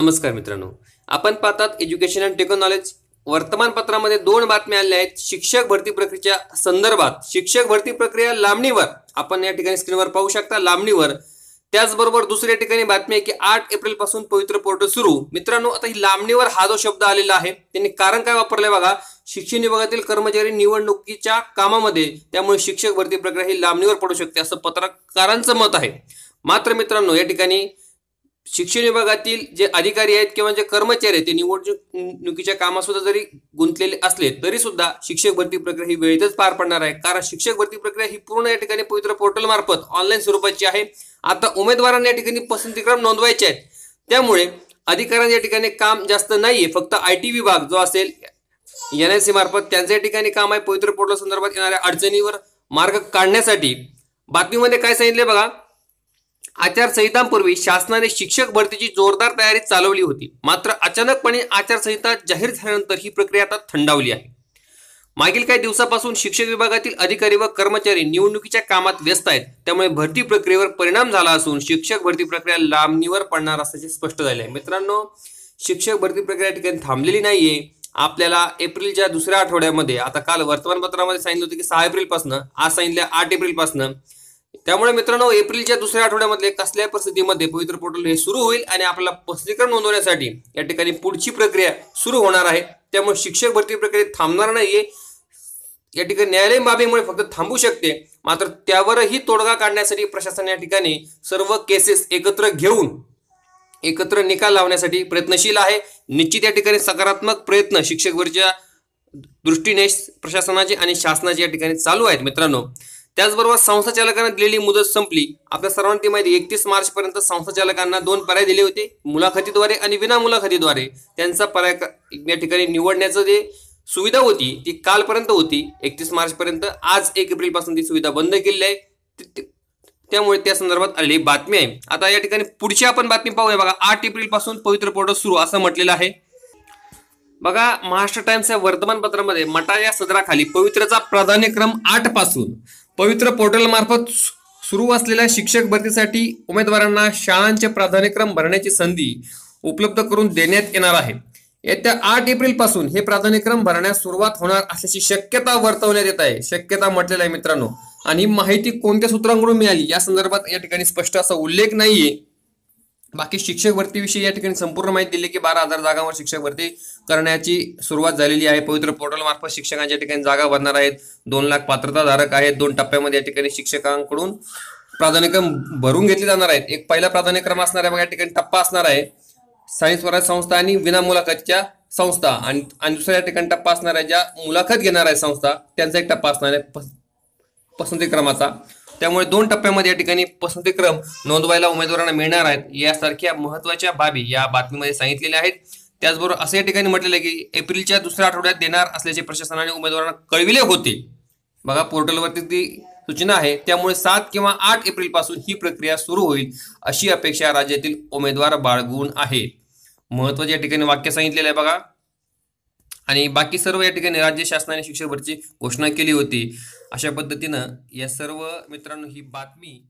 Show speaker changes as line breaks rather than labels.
नमस्कार मित्रांनो. आपण पाहतात एज्युकेशन अँड टेक्नॉलॉजी वर्तमानपत्रामध्ये दोन बातम्या आल्या आहेत. शिक्षक भरती प्रक्रियेच्या संदर्भात. शिक्षक भरती प्रक्रिया लांबणीवर. आपण या ठिकाणी स्क्रीनवर पाहू शकता लांबणीवर. त्याचबरोबर दुसऱ्या ठिकाणी बातमी आहे की आठ एप्रिलपासून पवित्र पोर्टल सुरू. मित्रांनो आता ही लांबणीवर हा जो शब्द आलेला आहे त्यांनी कारण काय वापरलंय बघा? शिक्षण विभागातील कर्मचारी निवडणुकीच्या कामामध्ये त्यामुळे शिक्षक भरती प्रक्रिया ही लांबणीवर पडू शकते असं पत्रकारांचं मत आहे. मात्र मित्रांनो या ठिकाणी शिक्षण विभागातील जे अधिकारी आहेत किंवा जे कर्मचारी आहेत ते निवडणुकीच्या कामासुद्धा जरी गुंतलेले असले तरी सुद्धा शिक्षक भरती प्रक्रिया ही वेळेतच पार पडणार आहे. कारण शिक्षक भरती प्रक्रिया ही पूर्ण या ठिकाणी पवित्र पोर्टल मार्फत ऑनलाईन स्वरूपाची आहे. आता उमेदवारांना या ठिकाणी पसंतीक्रम नोंदवायचे आहेत. त्यामुळे अधिकाऱ्यांच्या या ठिकाणी काम जास्त नाहीये. फक्त आय टी विभाग जो असेल एन आय सी मार्फत त्यांच्या या ठिकाणी काम आहे. पवित्र पोर्टल संदर्भात येणाऱ्या अडचणीवर मार्ग काढण्यासाठी बातमीमध्ये काय सांगितले बघा. आचारसंहितांपूर्वी शासनाने शिक्षक भरतीची जोरदार तयारी चालवली होती. मात्र अचानकपणे आचारसंहिता जाहीर झाल्यानंतर ही प्रक्रिया आता थंडावली आहे. मागील काही दिवसापासून शिक्षक विभागातील अधिकारी व कर्मचारी निवडणुकीच्या कामात व्यस्त आहेत. त्यामुळे भरती प्रक्रियेवर परिणाम झाला असून शिक्षक भरती प्रक्रिया लांबणीवर पडणार असल्याचे स्पष्ट झाले आहे. मित्रांनो शिक्षक भरती प्रक्रिया ठिकाणी थांबलेली नाहीये. आपल्याला एप्रिलच्या दुसऱ्या आठवड्यामध्ये आता काल वर्तमानपत्रामध्ये सांगितलं होतं की सहा एप्रिलपासून आज सांगितलं आठ एप्रिलपासून त्यामुळे मित्रांनो एप्रिलच्या दुसऱ्या आठवड्यामध्ये कसल्या परिस्थितीमध्ये पवित्र पोर्टल हे सुरू होईल आणि आपल्याला प्रसिद्धीकरण नोंदवण्यासाठी या ठिकाणी पुढची प्रक्रिया सुरू होणार आहे. त्यामुळे शिक्षक भरती प्रक्रिया थांबणार नाहीये. या ठिकाणी न्यायालयीन बाबीमुळे फक्त थांबू शकते. मात्र त्यावरही तोडगा काढण्यासाठी प्रशासन या ठिकाणी सर्व केसेस एकत्र घेऊन एकत्र निकाल लावण्यासाठी प्रयत्नशील आहे. निश्चित या ठिकाणी सकारात्मक प्रयत्न शिक्षक भरतीच्या दृष्टीने प्रशासनाचे आणि शासनाचे या ठिकाणी चालू आहेत मित्रांनो. त्याचबरोबर संस्था चालकांना दिलेली मुदत संपली. आपल्या सर्वांना ती माहिती एकतीस मार्च पर्यंत संस्था चालकांना दोन पर्याय दिले होते मुलाखतीद्वारे आणि विना मुलाखतीद्वारे. त्यांचा पर्याय या ठिकाणी निवडण्याचं जे सुविधा होती ती कालपर्यंत होती. एकतीस मार्च पर्यंत आज एक एप्रिलपासून ती सुविधा बंद केलेली आहे. त्यामुळे त्या संदर्भात आलेली बातमी आहे. आता या ठिकाणी पुढची आपण बातमी पाहूया. बघा आठ एप्रिलपासून पवित्र पोर्टल सुरू असं म्हटलेलं आहे. बघा महाराष्ट्र टाइम्स या वर्तमानपत्रामध्ये मटा या सदराखाली पवित्रचा प्राधान्यक्रम आठपासून पवित्र पोर्टल मार्फत सुरू असलेल्या शिक्षक भरतीसाठी उमेदवारांना शाळांचे प्राधान्यक्रम भरण्याची संधी उपलब्ध करून देण्यात येणार आहे. येत्या आठ एप्रिलपासून हे प्राधान्यक्रम भरण्यास सुरुवात होणार असल्याची शक्यता वर्तवण्यात येत आहे. शक्यता म्हटलेल्या आहे मित्रांनो. आणि माहिती कोणत्या सूत्रांकडून मिळाली? या संदर्भात या ठिकाणी स्पष्ट असा उल्लेख नाहीये. बाकी शिक्षक भरतीविषयी या ठिकाणी संपूर्ण माहिती दिली की बारा हजार जागांवर शिक्षक भरती करण्याची सुरुवात झालेली आहे. पवित्र पोर्टल मार्फत शिक्षकांच्या ठिकाणी जागा भरणार आहेत. दोन लाख पात्रताधारक आहेत. दोन टप्प्यामध्ये या ठिकाणी शिक्षकांकडून प्राधान्यक्रम भरून घेतले जाणार आहेत. एक पहिला प्राधान्यक्रम असणार आहे मग या ठिकाणी टप्पा असणार आहे. सायन्स स्वराज संस्था आणि विना मुलाखतच्या संस्था आणि आणि दुसऱ्या या ठिकाणी टप्पा असणार आहे ज्या मुलाखत घेणार आहे संस्था त्यांचा एक टप्पा असणार आहे. पसंती क्रमाचा. त्यामुळे दोन टप्प्यामध्ये या ठिकाणी पसंतीक्रम नोंदवायला उमेदवारांना मिळणार आहेत. यासारख्या महत्त्वाच्या बाबी या बातमीमध्ये सांगितलेल्या आहेत. त्याचबरोबर असं या ठिकाणी म्हटलेलं आहे की एप्रिलच्या दुसऱ्या आठवड्यात देणार असल्याचे प्रशासनाने उमेदवारांना कळविले होते. बघा पोर्टलवरती ती सूचना आहे. त्यामुळे सात किंवा आठ एप्रिलपासून ही प्रक्रिया सुरू होईल अशी अपेक्षा राज्यातील उमेदवार बाळगून आहे. महत्त्वाचे या ठिकाणी वाक्य सांगितलेलं आहे बघा. आणि बाकी सर्व या ठिकाणी राज्य शासनाने शिक्षक भरतीची घोषणा केली होती. अशा पद्धतीनं या सर्व मित्रांनो ही बातमी